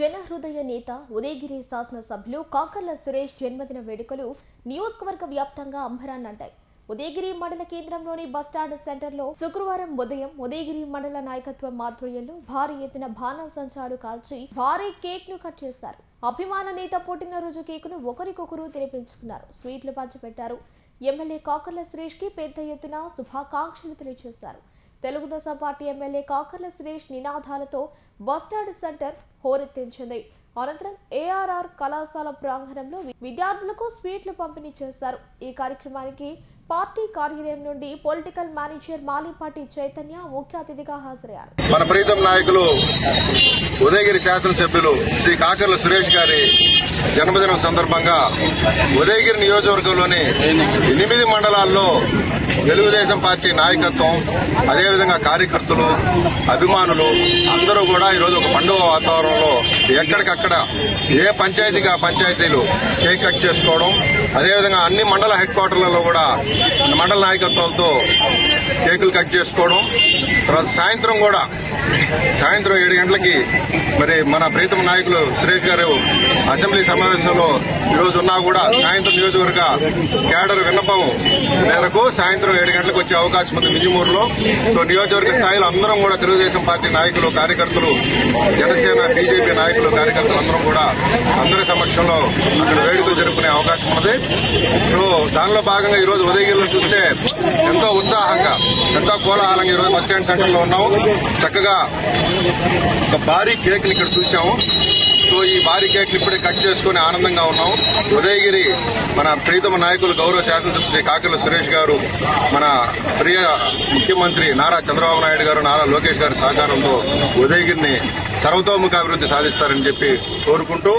జనహృదయ నేత ఉదయగిరి శాసనసభ్యులు కాకర్ల సురేష్ జన్మదిన వేడుకలు నియోజకవర్గ వ్యాప్తంగా అంబరాన్నంటాయి. ఉదయగిరి మండల కేంద్రంలోని బస్టాండ్ సెంటర్లో శుక్రవారం ఉదయం ఉదయగిరి మండల నాయకత్వం ఆధ్వర్యంలో భారీ ఎత్తున బాణాసంచాలు కాల్చి భారీ కేక్ను కట్ చేశారు అభిమాన నేత పుట్టినరోజు కేకును ఒకరికొకరు తినిపించుకున్నారు. స్వీట్లు పంచిపెట్టారు. ఎమ్మెల్యే కాకర్ల సురేష్కి పెద్ద ఎత్తున శుభాకాంక్షలు తెలియజేశారు. తెలుగుదేశం పార్టీ ఎమ్మెల్యే కాకర్ల సురేష్ నినాదాలతో బస్టాండ్ సెంటర్ హోరెత్తించింది. అనంతరం ఏఆర్ఆర్ కళాశాల ప్రాంగణంలో విద్యార్థులకు స్వీట్లు పంపిణీ చేశారు. ఈ కార్యక్రమానికి పార్టీ కార్యాలయం నుండి పొలిటికల్ మేనేజర్ మాలిపాటి చైతన్య ముఖ్య అతిథిగా హాజరయ్యారు. మన ప్రీతం నాయకులు ఉదయగిరి శాసనసభ్యులు శ్రీ కాకర్ల సురేష్ గారి జన్మదినం సందర్భంగా ఉదయగిరి నియోజకవర్గంలోని ఎనిమిది మండలాల్లో తెలుగుదేశం పార్టీ నాయకత్వం అదేవిధంగా కార్యకర్తలు అభిమానులు అందరూ కూడా ఈరోజు ఒక పండుగ వాతావరణం ఎక్కడికక్కడ ఏ పంచాయతీగా పంచాయతీలు కేక్ కట్ చేసుకోవడం అదేవిధంగా అన్ని మండల హెడ్ క్వార్టర్లలో కూడా మండల నాయకత్వాలతో కేకులు కట్ చేసుకోవడం తర్వాత సాయంత్రం కూడా సాయంత్రం ఏడు గంటలకి మరి మన ప్రీతమ నాయకులు సురేష్ గారు అసెంబ్లీ సమావేశంలో ఈరోజు ఉన్నా కూడా సాయంత్రం నియోజకవర్గ కేడర్ విన్నపం మేరకు సాయంత్రం ఏడు గంటలకు వచ్చే అవకాశం ఉంది మింజమూరులో. సో నియోజకవర్గ స్థాయిలో అందరం కూడా తెలుగుదేశం పార్టీ నాయకులు కార్యకర్తలు జనసేన బీజేపీ నాయకులు కార్యకర్తలు అందరం కూడా అందరి సమక్షంలో అక్కడ వేడుకలు జరుపుకునే అవకాశం ఉన్నది. సో దానిలో భాగంగా ఈరోజు ఉదయగిరిలో చూస్తే ఎంతో ఉత్సాహంగా ఎంతో కోలాహలంగా ఈ రోజు బస్ స్టాండ్ సెంటర్లో ఉన్నాము. చక్కగా ఒక భారీ కేకులు ఇక్కడ చూసాము సో ఈ భారీ ఇప్పుడే కట్ చేసుకుని ఆనందంగా ఉన్నాం. ఉదయగిరి మన ప్రీతమ నాయకులు గౌరవ శాసనసభ శ్రీ కాకిల సురేష్ గారు మన ప్రియ ముఖ్యమంత్రి నారా చంద్రబాబు నాయుడు గారు నారా లోకేష్ గారి సహకారంతో ఉదయగిరిని సర్వతోముఖ అభివృద్ధి సాధిస్తారని చెప్పి కోరుకుంటూ